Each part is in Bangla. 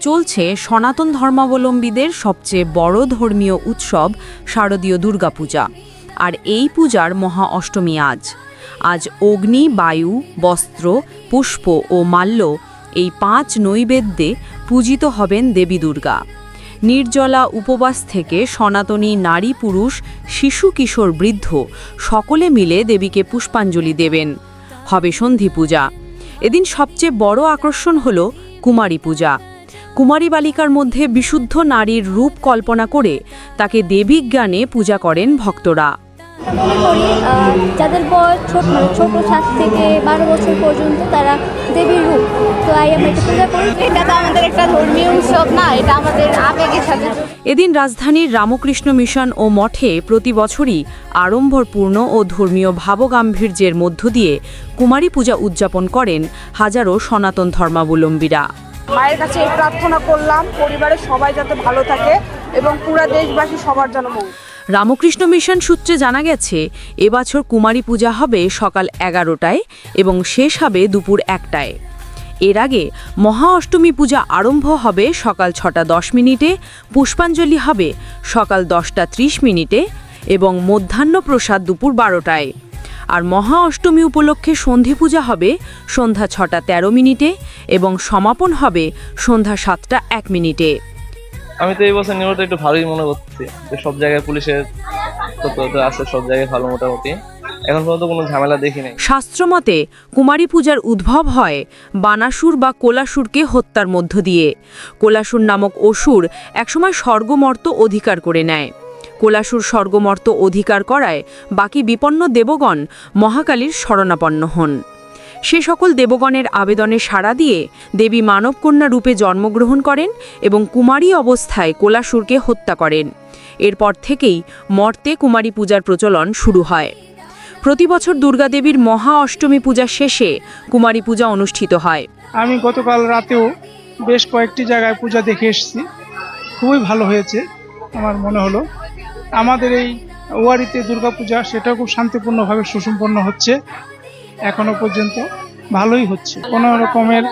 চলছে সনাতন ধর্মাবলম্বীদের সবচেয়ে বড় ধর্মীয় উৎসব শারদীয় দুর্গাপূজা। আর এই পূজার মহা অষ্টমী আজ। আজ অগ্নি, বায়ু, বস্ত্র, পুষ্প ও মাল্য এই পাঁচ নৈবেদ্যে পূজিত হবেন দেবী দুর্গা। নির্জলা উপবাস থেকে সনাতনী নারী পুরুষ, শিশু কিশোর বৃদ্ধ সকলে মিলে দেবীকে পুষ্পাঞ্জলি দেবেন। হবে সন্ধি পূজা। এদিন সবচেয়ে বড় আকর্ষণ হল কুমারী পূজা। কুমারী বালিকার মধ্যে বিশুদ্ধ নারীর রূপ কল্পনা করে তাকে দেবী জ্ঞানে পূজা করেন ভক্তরা। মনে করি যাদের বয়স ছোট মানে ছোট সাত থেকে বারো বছর পর্যন্ত তারা দেবীর রূপ। তো আই আমরা এটা পূজা করি। এটা তো আমাদের একটা ধর্মীয় উৎসব না এটা আমাদের আবেগের সাথে এদিন রাজধানীর রামকৃষ্ণ মিশন ও মঠে প্রতি বছরই আড়ম্বরপূর্ণ ও ধর্মীয় ভাবগাম্ভীর্যের মধ্য দিয়ে কুমারী পূজা উদযাপন করেন হাজারো সনাতন ধর্মাবলম্বীরা। মায়ের কাছে প্রার্থনা করলাম পরিবারের সবাই যাতে ভালো থাকে এবং পুরা দেশবাসী সবার জন্য মঙ্গল। রামকৃষ্ণ মিশন সূত্রে জানা গেছে, এবছর কুমারী পূজা হবে সকাল এগারোটায় এবং শেষ হবে দুপুর একটায়। এর আগে মহা অষ্টমী পূজা আরম্ভ হবে সকাল ছটা দশ মিনিটে, পুষ্পাঞ্জলি হবে সকাল দশটা ত্রিশ মিনিটে এবং মধ্যাহ্ন প্রসাদ দুপুর বারোটায়। আর মহা অষ্টমী উপলক্ষে সন্ধি পূজা হবে সন্ধ্যা ছটা তেরো মিনিটে এবং সমাপন হবে সন্ধ্যা সাতটা এক মিনিটে। আমি তো এই বছর নিয়মটা একটু ভালোই মনে করছি যে সব জায়গায় পুলিশের তৎপরতা আছে, সব জায়গায় ভালো মোটামুটি। এখন পর্যন্ত কোনো ঝামেলা দেখি নাই। শাস্ত্রমতে, কুমারী পূজার উদ্ভব হয় বানাসুর বা কোলাসুরকে হত্যার মধ্য দিয়ে। কোলাসুর নামক অসুর একসময় স্বর্গমর্ত অধিকার করে নেয়। কোলাসুর স্বর্গমর্ত অধিকার করায় বাকি বিপন্ন দেবগণ মহাকালীর শরণাপন্ন হন। সে সকল দেবগণের আবেদনে সাড়া দিয়ে দেবী মানবকন্যা রূপে জন্মগ্রহণ করেন এবং কুমারী অবস্থায় কোলাসুরকে হত্যা করেন। এরপর থেকেই মর্তে কুমারী পূজার প্রচলন শুরু হয়। প্রতি বছর দুর্গাদেবীর মহা অষ্টমী পূজা শেষে কুমারী পূজা অনুষ্ঠিত হয়। আমি গতকাল রাতেও বেশ কয়েকটি জায়গায় পূজা দেখে এসেছি। খুবই ভালো হয়েছে, আমার মনে হলো। আমাদের এই ওয়ারিতে দুর্গাপূজা সেটাও খুব শান্তিপূর্ণভাবে সুসম্পন্ন হচ্ছে। এখনও পর্যন্ত ভালোই হচ্ছে। কোনো রকমের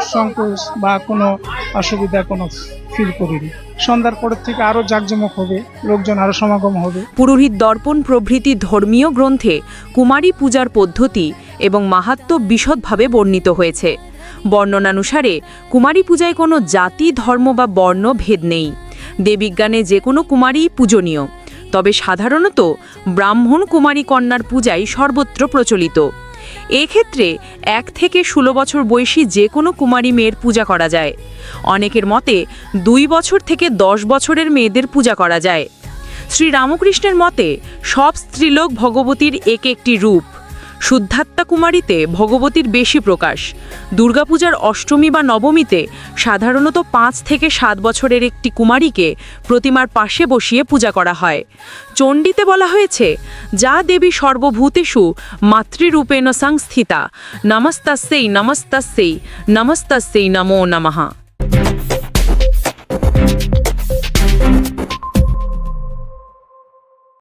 সংকোচ বা কোনো অসুবিধা কোনো ফিল করিনি। সন্ধ্যার পরের থেকে আরও জাঁকজমক হবে, লোকজন আরও সমাগম হবে। পুরোহিত দর্পণ প্রভৃতি ধর্মীয় গ্রন্থে কুমারী পূজার পদ্ধতি এবং মাহাত্ম্য বিশদভাবে বর্ণিত হয়েছে। বর্ণনানুসারে, কুমারী পূজায় কোনো জাতি, ধর্ম বা বর্ণ ভেদ নেই। দেবিজ্ঞানে যে কোনো কুমারীই পূজনীয়। তবে সাধারণত ব্রাহ্মণ কুমারী কন্যার পূজাই সর্বত্র প্রচলিত। এক্ষেত্রে এক থেকে ষোলো বছর বয়সী যে কোনো কুমারী মেয়ের পূজা করা যায়। অনেকের মতে দুই বছর থেকে দশ বছরের মেয়েদের পূজা করা যায়। শ্রীরামকৃষ্ণের মতে সব স্ত্রীলোক ভগবতীর এক একটি রূপ। শুদ্ধাত্মা কুমারীতে ভগবতীর বেশি প্রকাশ। দুর্গাপূজার অষ্টমী বা নবমীতে সাধারণত পাঁচ থেকে সাত বছরের একটি কুমারীকে প্রতিমার পাশে বসিয়ে পূজা করা হয়। চণ্ডীতে বলা হয়েছে, যা দেবী সর্বভূতেষু মাতৃরূপেণ সংস্থিতা নমস্তাস্যেই নমস্তাস্যেই নমস্তাস্যেই নমো নমঃ।